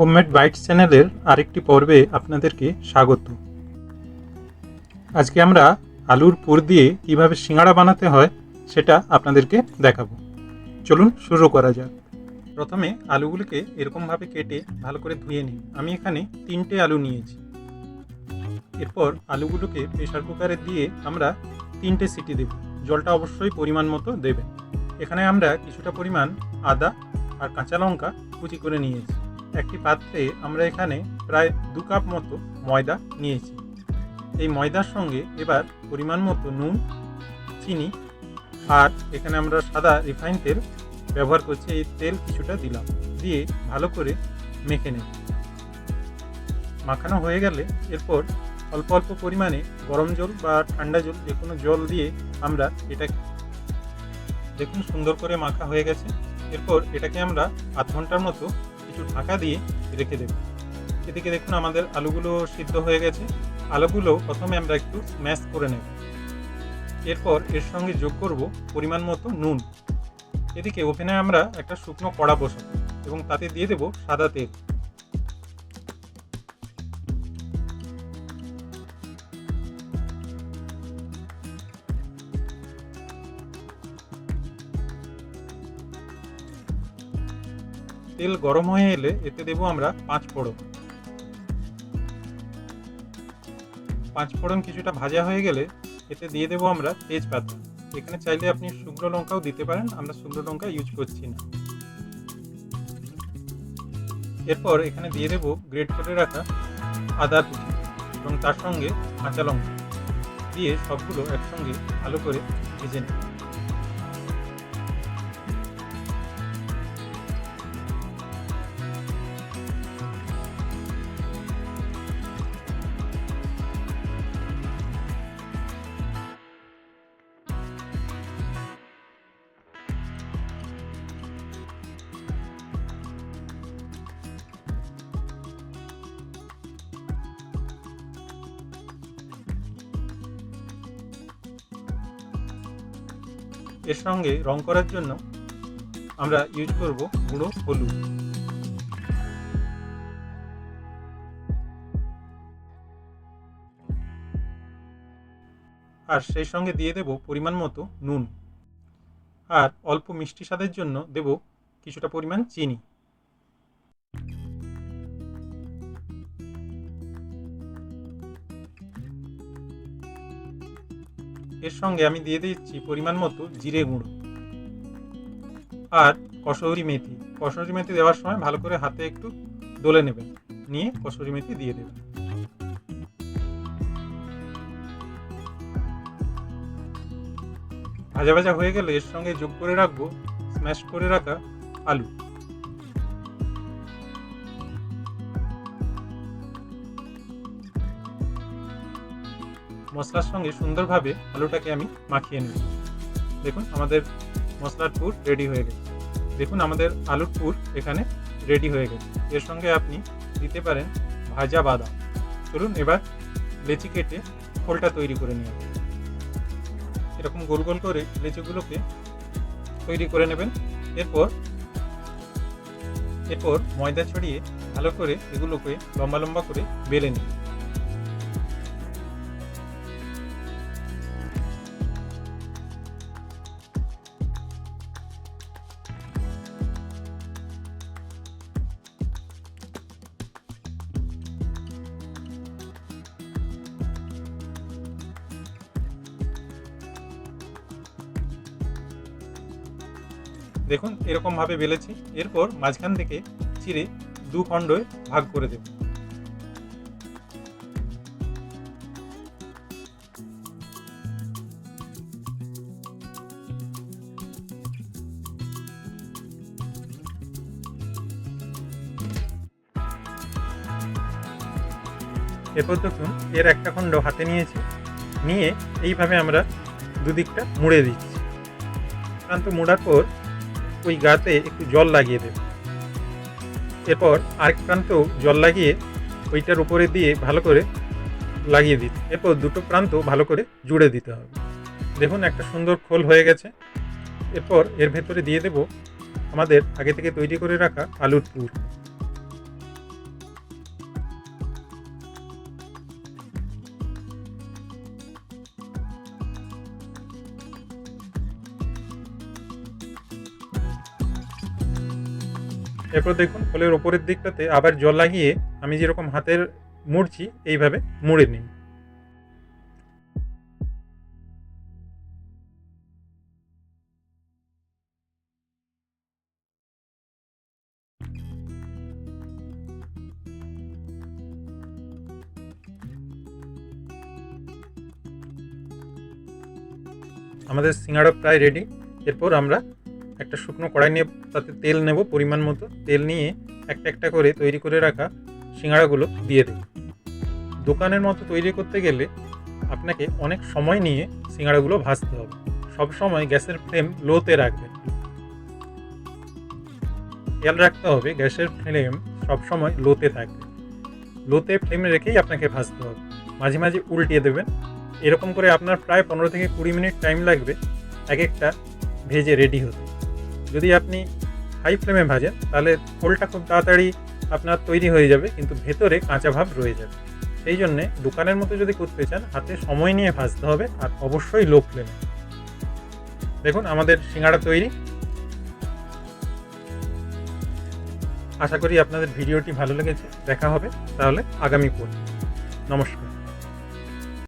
Homemade bytes চ্যানেলের আরেকটি পর্বে আপনাদেরকে স্বাগত। আজকে আমরা আলুর পুর দিয়ে কীভাবে সিঙ্গাড়া বানাতে হয় সেটা আপনাদেরকে দেখাবো। চলুন শুরু করা যাক। প্রথমে আলুগুলোকে এরকমভাবে কেটে ভালো করে ধুয়ে নিই। আমি এখানে তিনটে আলু নিয়েছি। এরপর আলুগুলোকে প্রেশার কুকারে দিয়ে আমরা তিনটে সিটি দেব। জলটা অবশ্যই পরিমাণ মতো দেবেন। এখানে আমরা কিছুটা পরিমাণ আদা আর কাঁচা লঙ্কা কুচি করে নিয়েছি। একটি পাত্রে আমরা এখানে প্রায় দু কাপ মতো ময়দা নিয়েছি। এই ময়দার সঙ্গে এবার পরিমাণ মতো নুন, চিনি আর এখানে আমরা সাদা রিফাইন তেল ব্যবহার করছি। এই তেল কিছুটা দিলাম, দিয়ে ভালো করে মেখে নেব। মাখানো হয়ে গেলে এরপর অল্প অল্প পরিমাণে গরম জল বা ঠান্ডা জল, যে কোনো জল দিয়ে আমরা এটা দেখুন সুন্দর করে মাখা হয়ে গেছে। এরপর এটাকে আমরা আধ ঘণ্টার মতো কিছু ঢাকা দিয়ে রেখে দেব এদিকে দেখুন আমাদের আলুগুলো সিদ্ধ হয়ে গেছে। আলুগুলো প্রথমে আমরা একটু স্ম্যাশ করে নেব। এরপর এর সঙ্গে যোগ করব পরিমাণ মতো নুন। এদিকে ওভেনে আমরা একটা শুকনো কড়া বসাবো এবং তাতে দিয়ে দেব সাদা তেল। তেল গরম হয়ে এলে এতে দেবো আমরা পাঁচ ফোড়ন। পাঁচ ফোড়ন কিছুটা ভাজা হয়ে গেলে এতে দিয়ে দেবো আমরা তেজপাতা। এখানে চাইলে আপনি শুকনো লঙ্কাও দিতে পারেন, আমরা শুকনো লঙ্কা ইউজ করছি না। এরপর এখানে দিয়ে দেবো গ্রেট করে রাখা আদা কুচি এবং তার সঙ্গে কাঁচা লঙ্কা। দিয়ে সবগুলো একসঙ্গে ভালো করে ভেজে নেব। এর সঙ্গে রং করার জন্য আমরা ইউজ করব গুঁড়ো হলুদ। আর সেই সঙ্গে দিয়ে দেব পরিমাণ মতো নুন। আর অল্প মিষ্টি স্বাদের জন্য দেব কিছুটা পরিমাণ চিনি। এর সঙ্গে আমি দিয়ে দিচ্ছি পরিমাণ মতো জিরে গুঁড়ো আর কসৌরি মেথি। কসৌরি মেথি দেওয়ার সময় ভালো করে হাতে একটু দলে নেবেন। নিয়ে কসৌরি মেথি দিয়ে দেবেন। ভাজা ভাজা হয়ে গেলে এর সঙ্গে যোগ করে রাখব স্ম্যাশ করে রাখা আলু। মশলার সঙ্গে সুন্দরভাবে আলুটাকে আমি মাখিয়ে নেব। দেখুন, আমাদের মশলার পুর রেডি হয়ে গেছে। দেখুন, আমাদের আলুর পুর এখানে রেডি হয়ে গেছে। এর সঙ্গে আপনি দিতে পারেন ভাজা বাদাম। চলুন, এবার লেচি কেটে ফোলটা তৈরি করে নিয়ে এরকম গোল গোল করে লেচিগুলোকে তৈরি করে নেবেন। এরপর এরপর ময়দা ছড়িয়ে ভালো করে এগুলোকে লম্বা লম্বা করে বেলে নিন। দেখুন, এরকম ভাবে বেলেছি, এরপর মাঝখান থেকে চিড়ে দু খণ্ডে ভাগ করে দেব। এরপর দেখুন, এর একটা খণ্ড হাতে নিয়েছি, নিয়ে এইভাবে আমরা দুদিকটা মুড়ে দিচ্ছি। প্রান্ত মোড়ার পর ওই গাতে একটু জল লাগিয়ে দেব। এরপর আরেক প্রান্তেও জল লাগিয়ে ওইটার উপরে দিয়ে ভালো করে লাগিয়ে দিতে। এরপর দুটো প্রান্ত ভালো করে জুড়ে দিতে হবে। দেখুন একটা সুন্দর খোল হয়ে গেছে। এরপর এর ভেতরে দিয়ে দেব আমাদের আগে থেকে তৈরি করে রাখা আলুর পুর। এরপর দেখুন খোলের ওপরের দিকটাতে আবার জল লাগিয়ে আমি যেরকম হাতের মুড়ছি, এইভাবে মুড়ে নিই। আমাদের সিঙ্গাড়া প্রায় রেডি এরপর আমরা একটা শুকনো কড়াই নিয়ে তাতে তেল নেব পরিমাণ মতো। তেল নিয়ে একটা একটা করে তৈরি করে রাখা সিঙ্গাড়াগুলো দিয়ে দেব। দোকানের মতো তৈরি করতে গেলে আপনাকে অনেক সময় নিয়ে সিঙ্গাড়াগুলো ভাজতে হবে। সব সময় গ্যাসের ফ্লেম লোতে রাখবেন। খেয়াল রাখতে হবে গ্যাসের ফ্লেম সবসময় লোতে থাকবে লোতে ফ্লেমে রেখেই আপনাকে ভাজতে হবে। মাঝে মাঝে উল্টিয়ে দেবেন। এরকম করে আপনার প্রায় পনেরো থেকে কুড়ি মিনিট টাইম লাগবে এক একটা ভেজে রেডি হতে। যদি আপনি হাই ফ্লেমে ভাজেন, তাহলে খোলটা খুব তাড়াতাড়ি আপনার তৈরি হয়ে যাবে, কিন্তু ভেতরে কাঁচা ভাব রয়ে যাবে। সেই জন্যে দোকানের মতো যদি করতে চান, হাতে সময় নিয়ে ভাজতে হবে, আর অবশ্যই লো ফ্লেমে দেখুন, আমাদের সিঙ্গাড়া তৈরি। আশা করি আপনাদের ভিডিওটি ভালো লেগেছে। দেখা হবে তাহলে আগামী পর্ব। নমস্কার।